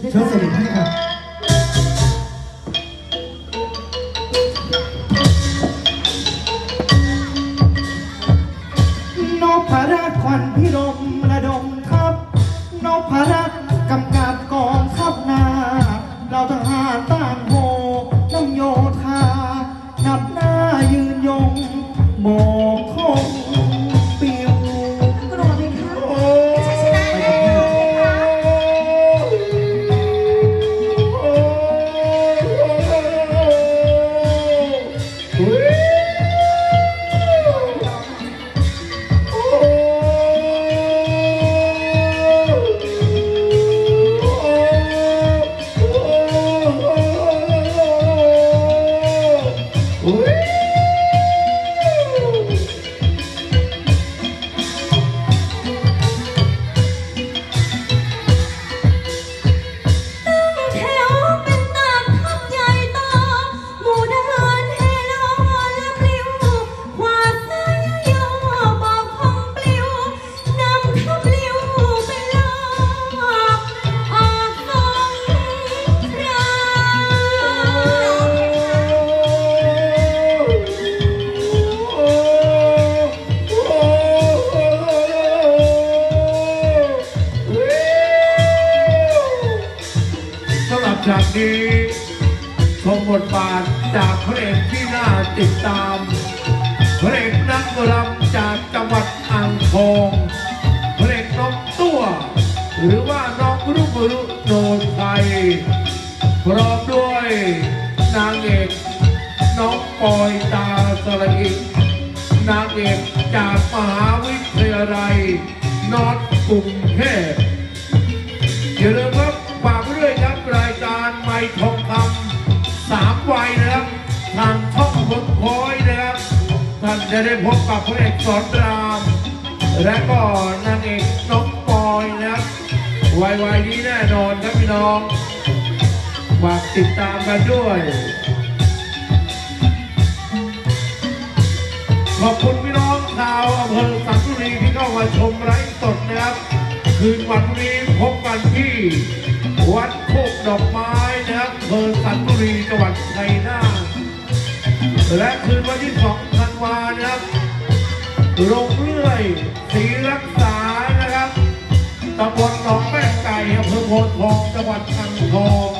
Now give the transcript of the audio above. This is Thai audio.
เชิญเสด็จพี่ครับนพรัตน์ขวันพิรม สำหรับฉากนี้ชมบทบาทจากพระเอกที่น่าติดตาม พระเอกนักรำจากจังหวัดอ่างทองพระเอกน้องตัว หรือว่าน้องรุ่งรุ่งโนไทยพร้อมด้วยนางเอกน้องปอยตาสระอินางเอกจากมหาวิทยาลัยนอร์ทกรุงเทพอย่าลืมารไม่ทองคำสามวัยนะครับทางช่องเวิร์คพอยนะครับท่านจะได้พบกับพระเอกสอนราม และก็นางเอกน้องปอยนะครับวัยๆนี้แน่นอนครับพี่น้องฝากติดตามกันด้วยขอบคุณพี่น้องชาวอำเภอสันตุรีที่เข้ามาชมไลฟ์สดนะครับ คืนวันนี้พบกันที่ วัดโคกดอกไม้นะครับเภอสันตุรีจังหวัดชัยนาทและคืนวันที่2ธันวานะครับโรงเรื่อยศีรักษานะครับตำบลหนองแม่ไก่อำเภอโพธิ์ทองจังหวัดอ่างทอง